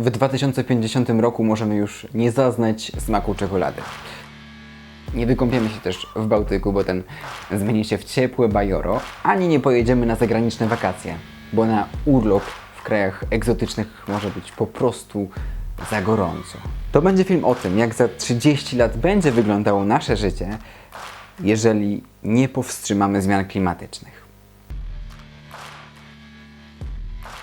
W 2050 roku możemy już nie zaznać smaku czekolady. Nie wykąpiemy się też w Bałtyku, bo ten zmieni się w ciepłe bajoro, ani nie pojedziemy na zagraniczne wakacje, bo na urlop w krajach egzotycznych może być po prostu za gorąco. To będzie film o tym, jak za 30 lat będzie wyglądało nasze życie, jeżeli nie powstrzymamy zmian klimatycznych.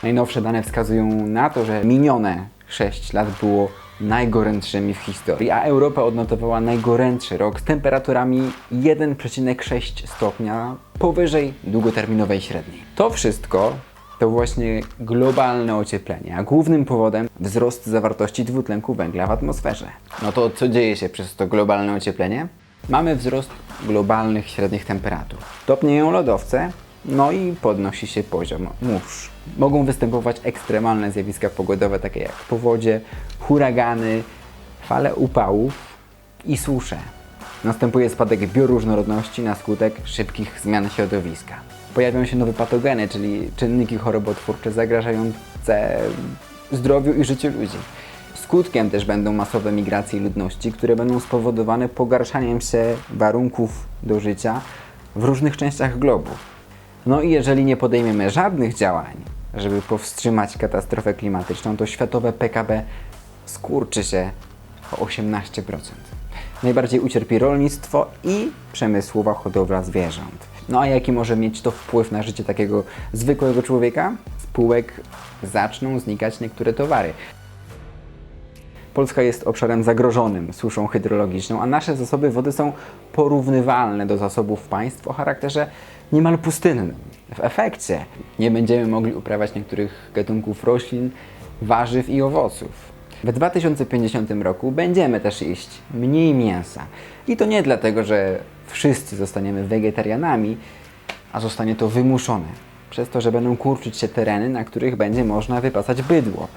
Najnowsze dane wskazują na to, że minione 6 lat było najgorętszymi w historii, a Europa odnotowała najgorętszy rok z temperaturami 1,6 stopnia powyżej długoterminowej średniej. To wszystko to właśnie globalne ocieplenie, a głównym powodem wzrost zawartości dwutlenku węgla w atmosferze. No to co dzieje się przez to globalne ocieplenie? Mamy wzrost globalnych średnich temperatur. Topnieją lodowce, no i podnosi się poziom mórz. Mogą występować ekstremalne zjawiska pogodowe, takie jak powodzie, huragany, fale upałów i susze. Następuje spadek bioróżnorodności na skutek szybkich zmian środowiska. Pojawią się nowe patogeny, czyli czynniki chorobotwórcze zagrażające zdrowiu i życiu ludzi. Skutkiem też będą masowe migracje ludności, które będą spowodowane pogarszaniem się warunków do życia w różnych częściach globu. No i jeżeli nie podejmiemy żadnych działań, żeby powstrzymać katastrofę klimatyczną, to światowe PKB skurczy się o 18%. Najbardziej ucierpi rolnictwo i przemysłowa hodowla zwierząt. No a jaki może mieć to wpływ na życie takiego zwykłego człowieka? Z półek zaczną znikać niektóre towary. Polska jest obszarem zagrożonym suszą hydrologiczną, a nasze zasoby wody są porównywalne do zasobów państw o charakterze niemal pustynnym. W efekcie nie będziemy mogli uprawiać niektórych gatunków roślin, warzyw i owoców. W 2050 roku będziemy też jeść mniej mięsa. I to nie dlatego, że wszyscy zostaniemy wegetarianami, a zostanie to wymuszone przez to, że będą kurczyć się tereny, na których będzie można wypasać bydło.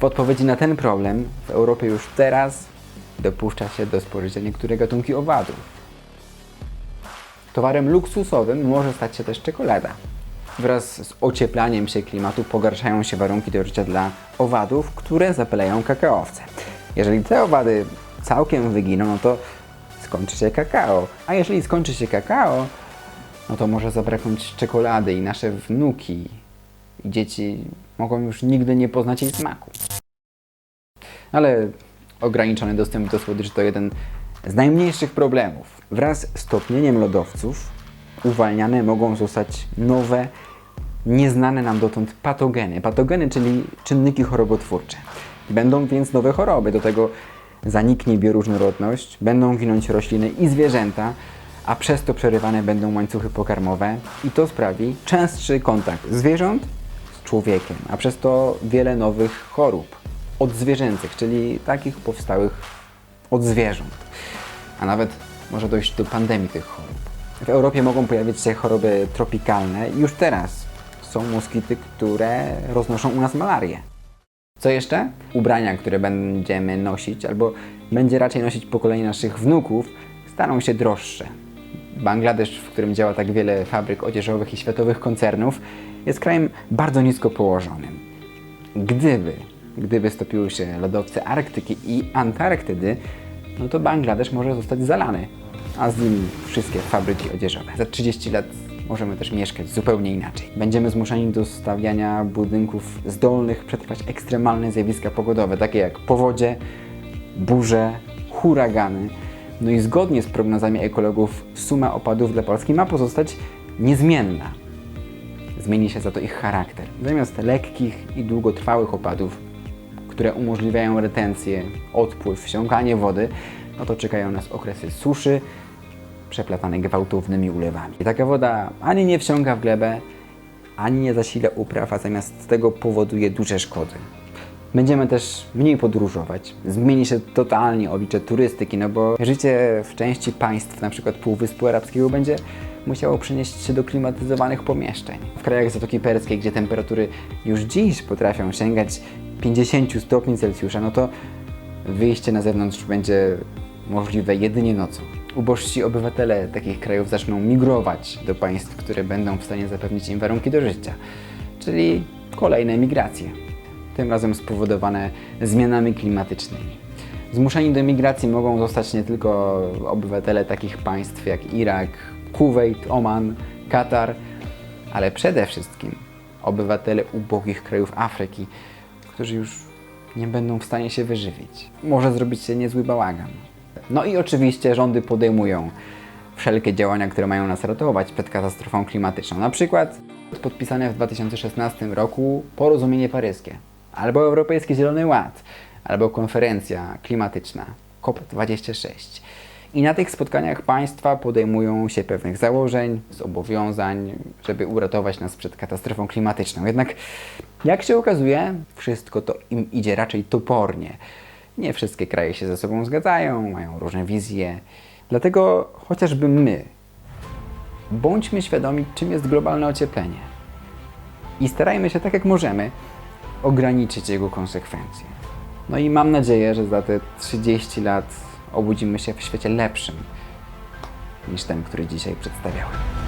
W odpowiedzi na ten problem w Europie już teraz dopuszcza się do spożycia niektóre gatunki owadów. Towarem luksusowym może stać się też czekolada. Wraz z ocieplaniem się klimatu pogarszają się warunki do życia dla owadów, które zapylają kakaowce. Jeżeli te owady całkiem wyginą, no to skończy się kakao. A jeżeli skończy się kakao, no to może zabraknąć czekolady i nasze wnuki i dzieci mogą już nigdy nie poznać jej smaku. Ale ograniczony dostęp do słodyczy to jeden z najmniejszych problemów. Wraz z topnieniem lodowców uwalniane mogą zostać nowe, nieznane nam dotąd patogeny. Patogeny, czyli czynniki chorobotwórcze. Będą więc nowe choroby. Do tego zaniknie bioróżnorodność, będą ginąć rośliny i zwierzęta, a przez to przerywane będą łańcuchy pokarmowe i to sprawi częstszy kontakt zwierząt z człowiekiem, a przez to wiele nowych chorób odzwierzęcych, czyli takich powstałych od zwierząt. A nawet może dojść do pandemii tych chorób. W Europie mogą pojawić się choroby tropikalne i już teraz są moskity, które roznoszą u nas malarię. Co jeszcze? Ubrania, które będziemy nosić, albo będzie raczej nosić pokolenie naszych wnuków, staną się droższe. Bangladesz, w którym działa tak wiele fabryk odzieżowych i światowych koncernów, jest krajem bardzo nisko położonym. Gdyby, gdyby stopiły się lodowce Arktyki i Antarktydy, no to Bangladesz może zostać zalany, a z nim wszystkie fabryki odzieżowe. Za 30 lat możemy też mieszkać zupełnie inaczej. Będziemy zmuszeni do stawiania budynków zdolnych przetrwać ekstremalne zjawiska pogodowe, takie jak powodzie, burze, huragany. No i zgodnie z prognozami ekologów suma opadów dla Polski ma pozostać niezmienna. Zmieni się za to ich charakter. Zamiast lekkich i długotrwałych opadów, które umożliwiają retencję, odpływ, wsiąkanie wody, no to czekają nas okresy suszy, przeplatane gwałtownymi ulewami. I taka woda ani nie wsiąka w glebę, ani nie zasila upraw, a zamiast tego powoduje duże szkody. Będziemy też mniej podróżować. Zmieni się totalnie oblicze turystyki, no bo życie w części państw, przykład Półwyspu Arabskiego, będzie musiało przenieść się do klimatyzowanych pomieszczeń. W krajach Zatoki Perskiej, gdzie temperatury już dziś potrafią sięgać 50 stopni Celsjusza, no to wyjście na zewnątrz będzie możliwe jedynie nocą. Ubożsi obywatele takich krajów zaczną migrować do państw, które będą w stanie zapewnić im warunki do życia, czyli kolejne migracje. tym razem spowodowane zmianami klimatycznymi. Zmuszeni do migracji mogą zostać nie tylko obywatele takich państw jak Irak, Kuwait, Oman, Katar, ale przede wszystkim obywatele ubogich krajów Afryki, którzy już nie będą w stanie się wyżywić. Może zrobić się niezły bałagan. No i oczywiście rządy podejmują wszelkie działania, które mają nas ratować przed katastrofą klimatyczną. Na przykład podpisane w 2016 roku porozumienie paryskie, albo Europejski Zielony Ład, albo konferencja klimatyczna COP26. I na tych spotkaniach państwa podejmują się pewnych założeń, zobowiązań, żeby uratować nas przed katastrofą klimatyczną. Jednak, jak się okazuje, wszystko to im idzie raczej topornie. Nie wszystkie kraje się ze sobą zgadzają, mają różne wizje. Dlatego chociażby my bądźmy świadomi, czym jest globalne ocieplenie. I starajmy się tak jak możemy ograniczyć jego konsekwencje. No i mam nadzieję, że za te 30 lat obudzimy się w świecie lepszym niż ten, który dzisiaj przedstawiałem.